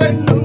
pen